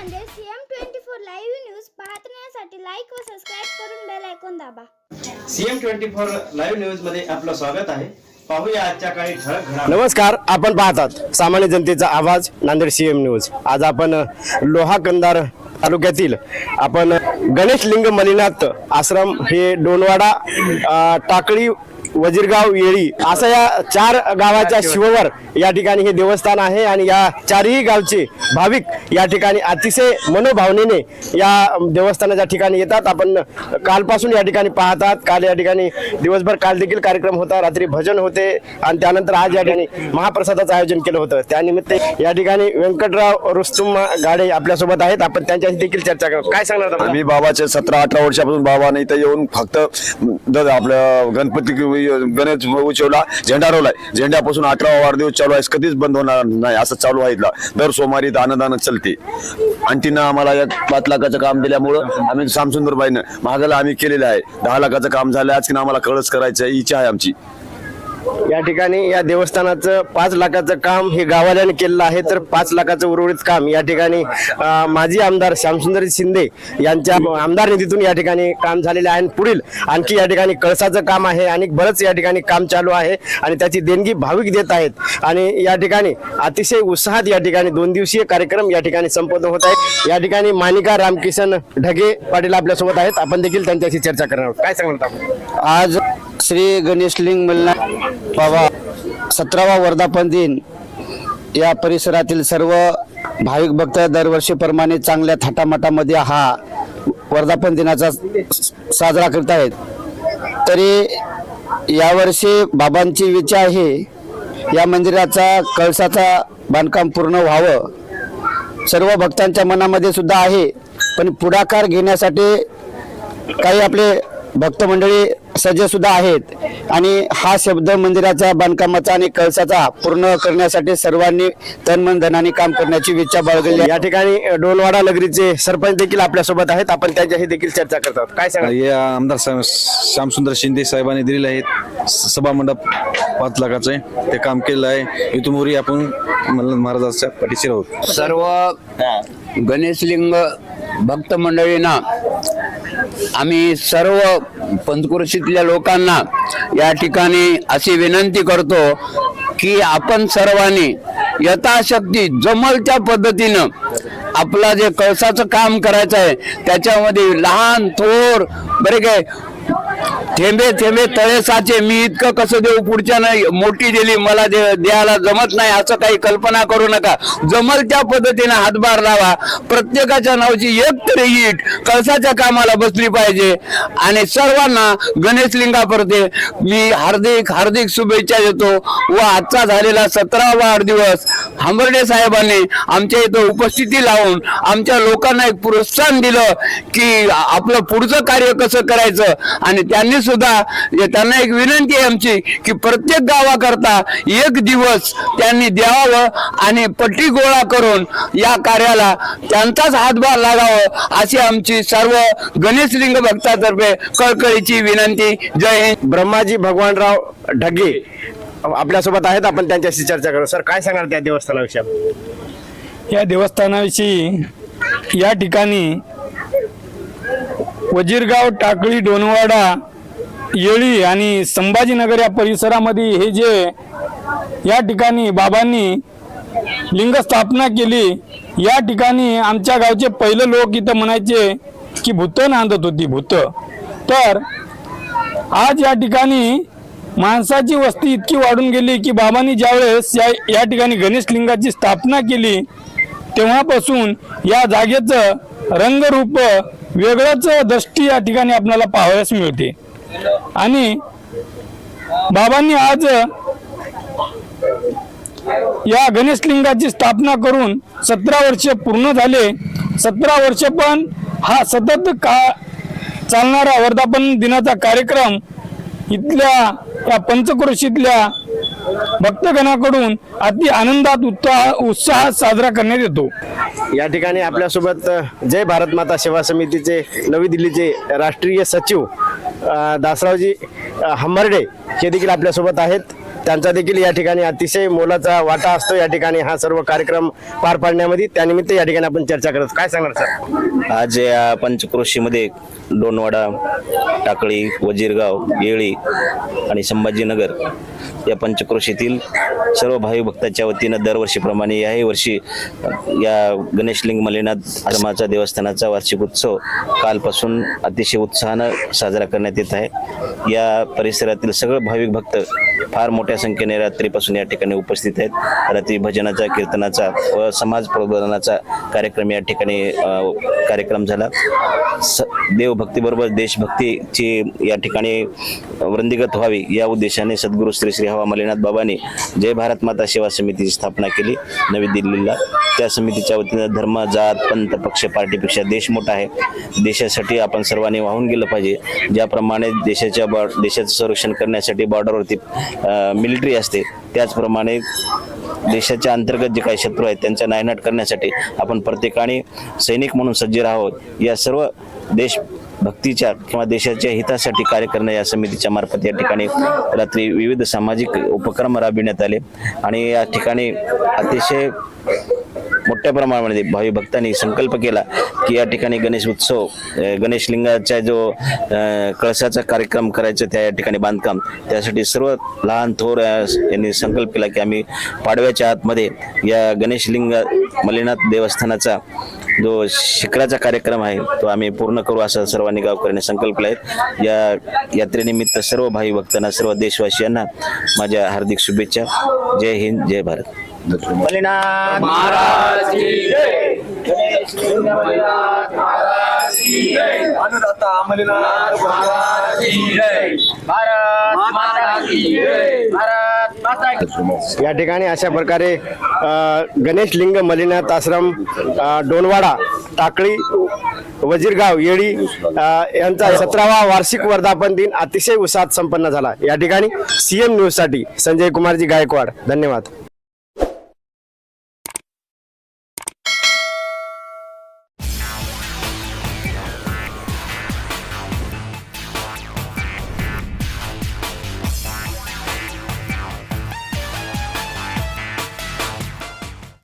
CM twenty four live news पाहण्यासाठी like व subscribe करून बेल आयकॉन दाबा. सीएम ट्वेंटी फोर लाईव्ह न्यूजमध्ये आपलं स्वागत आहे. पाहूया आजच्या काही ठळक घडामोडी. नमस्कार आपण पाहतात सामान्य जनतेचा आवाज नांदेड सीएम न्यूज आज आपण लोहा कंदार तालुक्यातील आपण गणेश लिंग मलिनाथ आश्रम हे डोनवाडा अ, टाकळी वजीरगाव येळी असं या चार गावाच्या शिववर या ठिकाणी हे देवस्थान आहे आणि या चारही गावचे भाविक या ठिकाणी अतिशय मनोभावनेने या देवस्थानाच्या ठिकाणी येतात. आपण कालपासून या ठिकाणी पाहतात काल या ठिकाणी दिवसभर काल देखील कार्यक्रम होता. रात्री भजन होते आणि त्यानंतर आज या ठिकाणी महाप्रसादाचं आयोजन केलं होतं. त्यानिमित्त या ठिकाणी व्यंकटराव रुस्तुम गाडे आपल्यासोबत आहेत. आपण त्यांच्याशी देखील चर्चा करू. काय सांगणार? मी बाबाचे सतरा अठरा वर्षापासून बाबाने इथं येऊन फक्त आपलं गणपती गणेश उचवला झेंडा रोवलाय. झेंड्यापासून अठरा वाढदिवस चालू आहे. कधीच बंद होणार नाही असं चालू आहे इथला. दर सोमवारी दानदान चलते. आणि तिनं आम्हाला एक पाच लाखाचं काम दिल्यामुळं आम्ही सामसुंदरबाईनं महागाला आम्ही केलेलं आहे. दहा लाखाचं काम झालं आज की आम्हाला कळस करायचं आहे, इच्छा आहे आमची. या ठिकाणी या देवस्थानाचं पाच लाखाचं काम हे गावाल्याने केलेलं आहे. तर पाच लाखाचं उर्वरित काम या ठिकाणी माजी आमदार श्यामसुंदर शिंदे यांच्या आमदार निधीतून या ठिकाणी काम झालेले आहे. आणि पुढील आणखी या ठिकाणी कळसाचं काम आहे. आणि बरंच या ठिकाणी काम चालू आहे. आणि त्याची देणगी भाविक देत आहेत. आणि या ठिकाणी अतिशय उत्साहात या ठिकाणी दोन दिवसीय कार्यक्रम या ठिकाणी संपन्न होत आहे या ठिकाणी मानिका रामकिशन ढगे पाटील आपल्यासोबत आहेत. आपण देखील त्यांच्याशी चर्चा करणार आहोत. काय सांगणार आज श्री गणेशलिंग मल्ला बाबा सतरावा वर्धापन दिन. या परिसरातील सर्व भाविक भक्त दरवर्षीप्रमाणे चांगल्या थाटामाटामध्ये हा वर्धापन दिनाचा स- साजरा करत आहेत. तरी यावर्षी बाबांची विचार आहे या मंदिराचा कळसाचा बांधकाम पूर्ण व्हावं. सर्व भक्तांच्या मनामध्ये सुद्धा आहे पण पुढाकार घेण्यासाठी काही आपले भक्त मंडळी सज्ज सुद्धा आहेत. आणि हा शब्द मंदिराच्या बांधकामाचा आणि कळसाचा पूर्ण करण्यासाठी सर्वांनी तन मन धनाने काम करण्याची इच्छा बाळगली. या ठिकाणी डोलवाडा नगरीचे सरपंच देखील आपल्यासोबत आहेत. आपण त्यांच्याशी देखील चर्चा करतात काय सांगा हे आमदार श्याम- श्यामसुंदर शिंदे साहेबांनी दिलेले आहेत स- सभा मंडप पाच लाखाचे ते काम केलेलं आहे. इथून आपण महाराजाच्या पाठीशी राहू. सर्व गणेशलिंग भक्त मंडळींना आम्ही सर्व पंचकृषीतल्या लोकांना या ठिकाणी अशी विनंती करतो की आपण सर्वांनी यथाशक्ती जमल त्या पद्धतीनं आपला जे कळसाचं काम करायचं आहे त्याच्यामध्ये लहान थोर बरे काय थेंबे थेंबे तळे साचे. मी इतकं कसं देऊ? पुढच्या नाही मोठी दिली मला दे द्यायला जमत नाही असं काही कल्पना करू नका. जमल त्या पद्धतीने हातभार लावा. प्रत्येकाच्या नावाची एक तरी ईट कळसाच्या कामाला बसली पाहिजे. आणि सर्वांना गणेश लिंगापर्यंत मी हार्दिक हार्दिक शुभेच्छा देतो. व आजचा झालेला सतरावा वाढदिवस हंबर्डे साहेबांनी आमच्या इथं उपस्थिती लावून आमच्या लोकांना एक प्रोत्साहन दिलं की आपलं पुढचं कार्य कसं करायचं आणि त्यांनी सुद्धा त्यांना एक विनंती आहे आमची की प्रत्येक गावाकरता एक दिवस त्यांनी द्यावं आणि पट्टी गोळा करून या कार्याला त्यांचाच हातभार लागावं अशी आमची सर्व गणेशलिंग भक्तातर्फे कळकळीची विनंती. जय हिंद. ब्रह्माजी भगवानराव ढगे आपल्यासोबत आहेत आपण त्यांच्याशी चर्चा करू. सर काय सांगणार त्या देवस्थानाविषयी? या देवस्थानाविषयी या ठिकाणी वजीरगाव टाकळी डोनवाडा येळी आणि संभाजीनगर या परिसरामध्ये हे जे या ठिकाणी बाबांनी लिंग स्थापना केली या ठिकाणी आमच्या गावचे पहिले लोक इथं म्हणायचे की भूत नांदत होती भूत. तर आज या ठिकाणी माणसाची वस्ती इतकी वाढून गेली की बाबांनी ज्यावेळेस या या ठिकाणी गणेश लिंगाची स्थापना केली तेव्हापासून या जागेचं रंगरूप वेगळंच दृष्टी या ठिकाणी आपल्याला पाहावयास मिळते. आणि बाबांनी आज या गणेश लिंगाची स्थापना करून सतरा वर्ष पूर्ण झाले. सतरा वर्ष पण हा सतत का चालणारा वर्धापन दिनाचा कार्यक्रम इथल्या या पंचक्रोशीतल्या भक्तगणाकडून अति आनंदात उत्साह उत्साहात साजरा करण्यात येतो. या ठिकाणी आपल्यासोबत जय भारत माता सेवा समितीचे नवी दिल्लीचे राष्ट्रीय सचिव दासरावजी हंबर्डे हे देखील आपल्यासोबत आहेत. त्यांचा देखील या ठिकाणी अतिशय मोलाचा वाटा असतो. या ठिकाणी हा सर्व कार्यक्रम पार पाडण्यामध्ये त्यानिमित्त या ठिकाणी आपण चर्चा करत काय सांगणार सर? आज या पंचक्रोशीमध्ये डोनवाडा टाकळी वजीरगाव येळी आणि संभाजीनगर या पंचक्रोशीतील सर्व भाविक भक्ताच्या वतीनं दरवर्षीप्रमाणे याही वर्षी या गणेशलिंग मलिनाथ आश्रमाचा देवस्थानाचा वार्षिक उत्सव कालपासून अतिशय उत्साहानं साजरा करण्यात येत आहे. या परिसरातील सगळे भाविक भक्त फार मोठ्या संख्येने रात्रीपासून या ठिकाणी उपस्थित आहेत. रात्री भजनाचा कीर्तनाचा व समाज प्रबोधनाचा कार्यक्रम या ठिकाणी कार्यक्रम झाला. स देवभक्तीबरोबर देशभक्तीची या ठिकाणी वृंदिगत व्हावी या उद्देशाने सद्गुरू श्री श्री हवा मलिनाथ बाबांनी जय भारत माता सेवा समितीची स्थापना केली नवी दिल्लीला. त्या समितीच्या वतीनं धर्म जात पंत पक्ष पार्टीपेक्षा देश मोठा आहे. देशासाठी आपण सर्वांनी वाहून गेलं पाहिजे. ज्याप्रमाणे देशाच्या बॉ देशाचं संरक्षण करण्यासाठी बॉर्डरवरती मिलिटरी असते. त्याचप्रमाणे देशाच्या अंतर्गत जे काही शत्रू आहेत त्यांचा नायनाट करण्यासाठी आपण प्रत्येकाने सैनिक म्हणून सज्ज राहावं. या सर्व देश भक्तीच्या किंवा देशाच्या हितासाठी कार्य करणं या समितीच्या मार्फत या ठिकाणी रात्री विविध सामाजिक उपक्रम राबविण्यात आले. आणि या ठिकाणी अतिशय मोठ्या प्रमाणामध्ये भावी भक्तांनी संकल्प केला की या ठिकाणी गणेश उत्सव गणेशलिंगाचा गणेश लिंगाचा जो कळसाचा कार्यक्रम करायचं त्या या ठिकाणी बांधकाम त्यासाठी सर्व लहान थोर यांनी संकल्प केला की आम्ही पाडव्याच्या आतमध्ये या गणेश लिंग देवस्थानाचा जो शिखराचा कार्यक्रम आहे तो आम्ही पूर्ण करू असा सर्वांनी गावकऱ्यांनी संकल्प केला आहे. या यात्रेनिमित्त सर्व भावी भक्तांना सर्व देशवासियांना माझ्या हार्दिक शुभेच्छा. जय हिंद जय भारत. या ठिकाणी अशा प्रकारे गणेश लिंग मलिनाथ आश्रम डोनवाडा टाकळी वजीरगाव येळी यांचा सतरावा वार्षिक वर्धापन दिन अतिशय उत्साहात संपन्न झाला. या ठिकाणी सीएम न्यूजसाठी संजय कुमारजी गायकवाड. धन्यवाद.